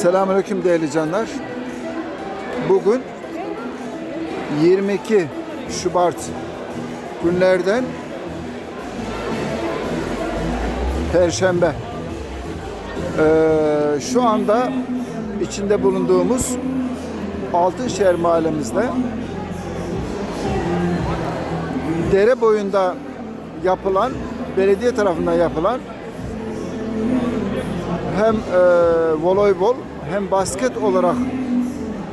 Selamünaleyküm değerli canlar. Bugün 22 Şubat günlerden Perşembe. Ee, şu anda içinde bulunduğumuz Altınşehir mahallemizde dere boyunda yapılan, belediye tarafından yapılan hem e, voleybol hem basket olarak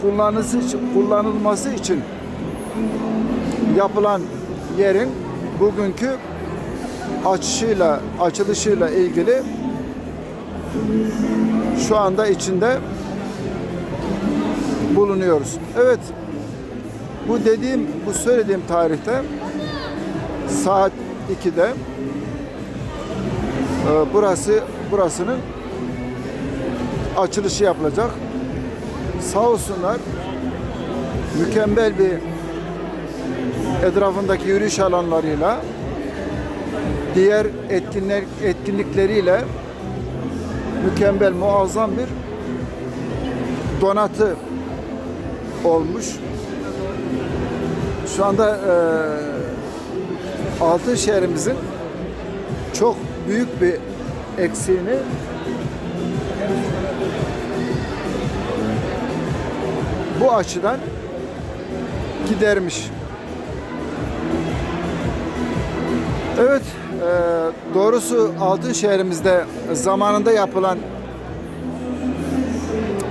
kullanılması kullanılması için yapılan yerin bugünkü açışıyla açılışıyla ilgili şu anda içinde bulunuyoruz. Evet. Bu dediğim, bu söylediğim tarihte saat 2'de e, burası burasının açılışı yapılacak. Sağ olsunlar mükemmel bir etrafındaki yürüyüş alanlarıyla diğer etkinler etkinlikleriyle mükemmel muazzam bir donatı olmuş. Şu anda e, altın şehrimizin çok büyük bir eksiğini bu açıdan gidermiş. Evet, e, doğrusu altın şehrimizde zamanında yapılan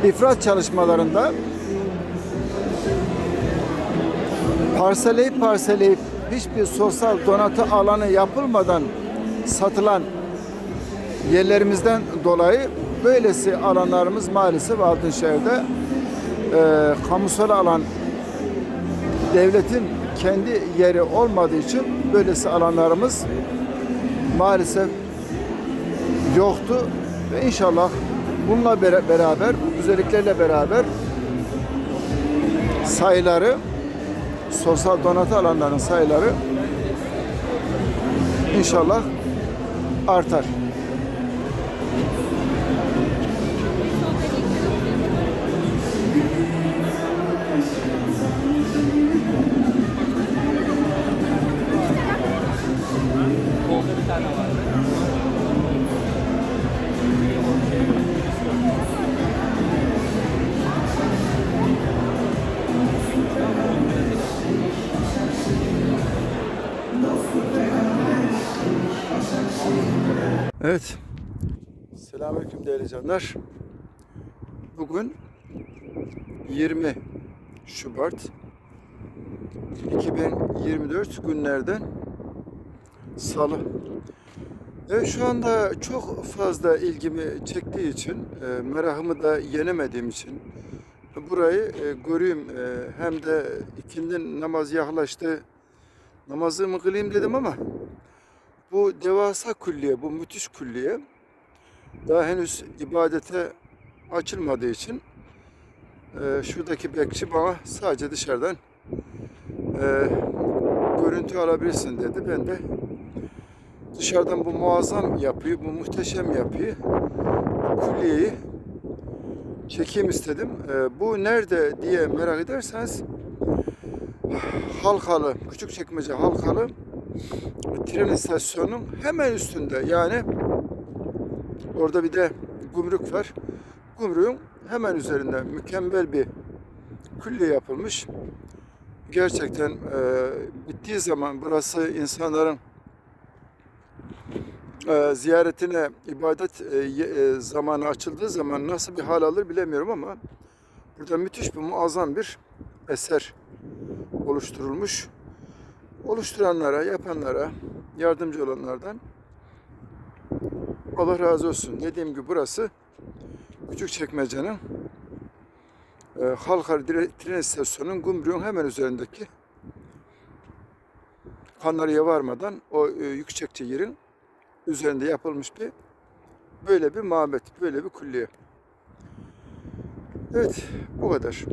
ifrat çalışmalarında parseleyip parseleyip hiçbir sosyal donatı alanı yapılmadan satılan yerlerimizden dolayı böylesi alanlarımız maalesef Altınşehir'de e, kamusal alan devletin kendi yeri olmadığı için böylesi alanlarımız maalesef yoktu ve inşallah bununla bera- beraber bu güzelliklerle beraber sayıları sosyal donatı alanların sayıları inşallah artar. Evet. Selamünaleyküm değerli canlar. Bugün 20 Şubat 2024 günlerden Salı. Evet şu anda çok fazla ilgimi çektiği için, e, merakımı da yenemediğim için burayı e, göreyim. E, hem de ikindin namaz yaklaştı. Namazımı kılayım dedim ama bu devasa külliye, bu müthiş külliye daha henüz ibadete açılmadığı için e, şuradaki bekçi bana sadece dışarıdan e, görüntü alabilirsin dedi. Ben de dışarıdan bu muazzam yapıyı, bu muhteşem yapıyı, bu külliyeyi çekeyim istedim. E, bu nerede diye merak ederseniz Halkalı, Küçükçekmece Halkalı tren istasyonunun hemen üstünde yani orada bir de gümrük var. Gümrüğün hemen üzerinde mükemmel bir külliye yapılmış. Gerçekten e, bittiği zaman burası insanların e, ziyaretine ibadet e, e, zamanı açıldığı zaman nasıl bir hal alır bilemiyorum ama burada müthiş bir muazzam bir eser oluşturulmuş oluşturanlara, yapanlara, yardımcı olanlardan Allah razı olsun. Dediğim gibi burası Küçükçekmece'nin e, Halkar Tren İstasyonu'nun Gümrük'ün hemen üzerindeki Kanarya varmadan o e, yüksekçe yerin üzerinde yapılmış bir böyle bir mabet, böyle bir külliye. Evet, bu kadar.